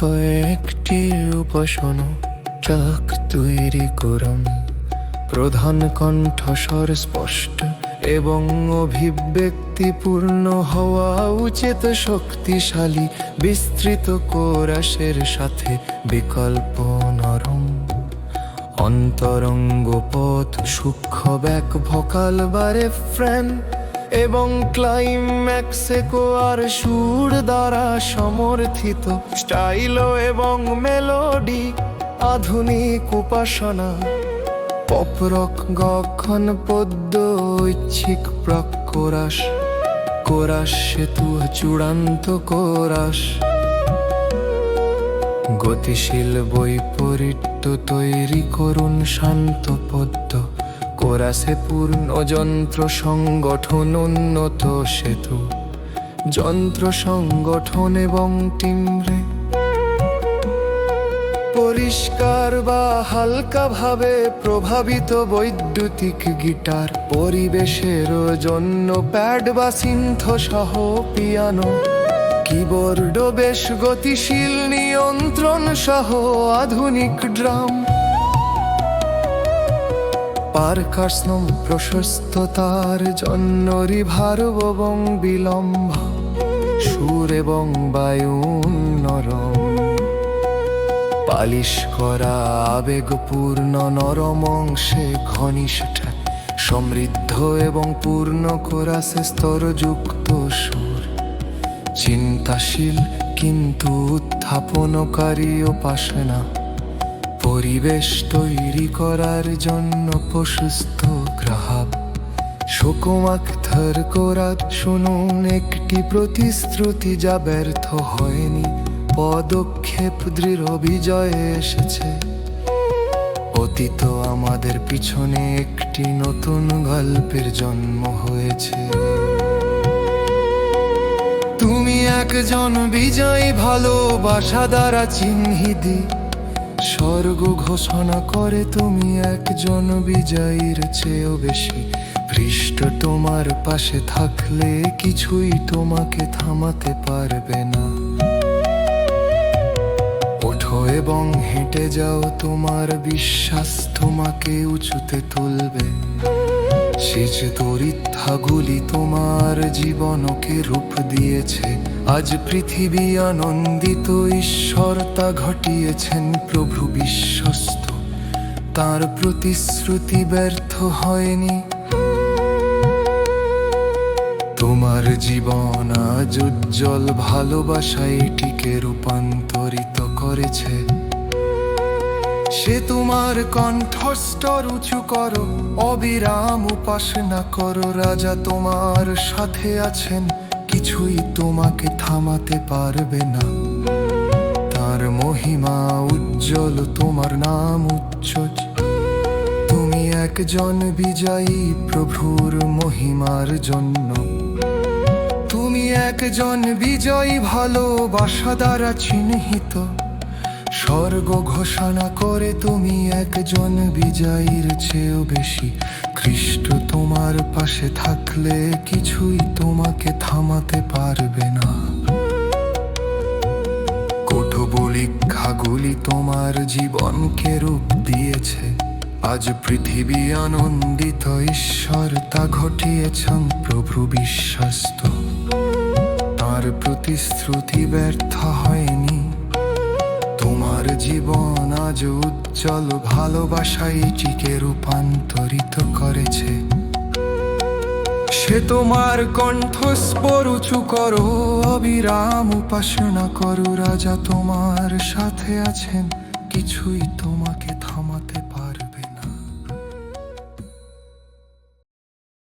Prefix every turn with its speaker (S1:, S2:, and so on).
S1: কয়েকটি উপাসন চাক তৈরি করম। প্রধান কণ্ঠস্বর স্পষ্ট এবং অভিব্যক্তিপূর্ণ হওয়া উচিত শক্তিশালী, বিস্তৃত কোরাসের সাথে বিকল্প নরম। অন্তরঙ্গ পথ, সূক্ষ্ম ব্যাক ভোকাল বারে ফ্রেন এবং ক্লাইম্যাক্সে কোয়ার সুর দ্বারা সমর্থিত। স্টাইল এবং মেলোডি আধুনিক উপাসনা। পপরক গক্ষণ পদ্য ঐচ্ছিক প্রকোরাস কোরাস। কোরাস সেতু, চূড়ান্ত কোরাস। গতিশীল বৈপরীত্য তৈরি করুন শান্ত পদ্য কোরাসে পূর্ণ যন্ত্র সংগঠন উন্নত সেতু। যন্ত্র সংগঠন এবং টিমরে পরিষ্কার বা হালকা ভাবে প্রভাবিত বৈদ্যুতিক গিটার, পরিবেশের জন্য প্যাড বা সিন্থ সহ পিয়ানো, কিবোর্ড বেশ গতিশীল নিয়ন্ত্রণ সহ আধুনিক ড্রাম। পার্কাসনম প্রশস্ততার জন্য রিভার্ব এবং বিলম্ব, সুর এবং বায়ু নরম। পালিশ করা আবেগপূর্ণ নরম অংশে ঘনিষ্ঠ, সমৃদ্ধ এবং পূর্ণ কোরাসে স্তরযুক্ত সুর। চিন্তাশীল কিন্তু উত্থাপনকারী উপাসনা। পরিবেশ তৈরি করার জন্য প্রশস্ত গ্রাহক। শোকমাক্থার কোরাত শুনুন একটি প্রতিশ্রুতি যা ব্যর্থ হয়নি। পদক্ষেপ দৃঢ় বিজয়ে এসেছে। অতীত আমাদের পিছনে একটি নতুন গল্পের জন্ম হয়েছে। তুমি একজন বিজয়ী, ভালোবাসা দ্বারা চিহ্নিত। স্বর্গ ঘোষণা করে তুমি একজন বিজয়ীর চেয়েও বেশি। পৃষ্ঠ তোমার পাশে থাকলে কিছুই তোমাকে থামাতে পারবে না। ওঠো এবং হেঁটে যাও, তোমার বিশ্বাস তোমাকে উঁচুতে তুলবে। সেচ তরিত্থাগুলি তোমার জীবনকে রূপ দিয়েছে, আজ পৃথিবী আনন্দিত, ঈশ্বর তা ঘটিয়েছেন, প্রভু বিশ্বস্ত। তার প্রতিশ্রুতি ব্যর্থ হয়নি। তোমার জীবন আজ উজ্জ্বল, ভালোবাসা এটিকে রূপান্তরিত করেছে। সে তোমার কণ্ঠস্তর উঁচু করো, অবিরাম উপাসনা করো, রাজা তোমার সাথে আছেন, কিছুই তোমাকে থামাতে পারবে না। তার মহিমা উজ্জ্বল, তোমার নাম উচ্চ তুমি একজন বিজয়ী প্রভুর মহিমার জন্য। তুমি একজন বিজয়ী ভালোবাসা দ্বারা চিহ্নিত। স্বর্গ ঘোষণা করে তুমি একজন বিজয়ীর চেয়েও বেশি। খ্রিস্ট তোমার পাশে থাকলে কিছুই তোমাকে থামাতে পারবে না। কোঠবলিক্ষাগুলি তোমার জীবনকে রূপ দিয়েছে। আজ পৃথিবী আনন্দিত, ঈশ্বর তা ঘটিয়েছেন, প্রভু বিশ্বস্ত। তার প্রতিশ্রুতি ব্যর্থ হয়নি। তোমার জীবন আজ উজ্জ্বল, ভালোবাসাই টিকে রূপান্তরিত করেছে। সে তোমার কণ্ঠস্বর উঁচু করো, অবিরাম উপাসনা করো, রাজা তোমার সাথে আছেন, কিছুই তোমার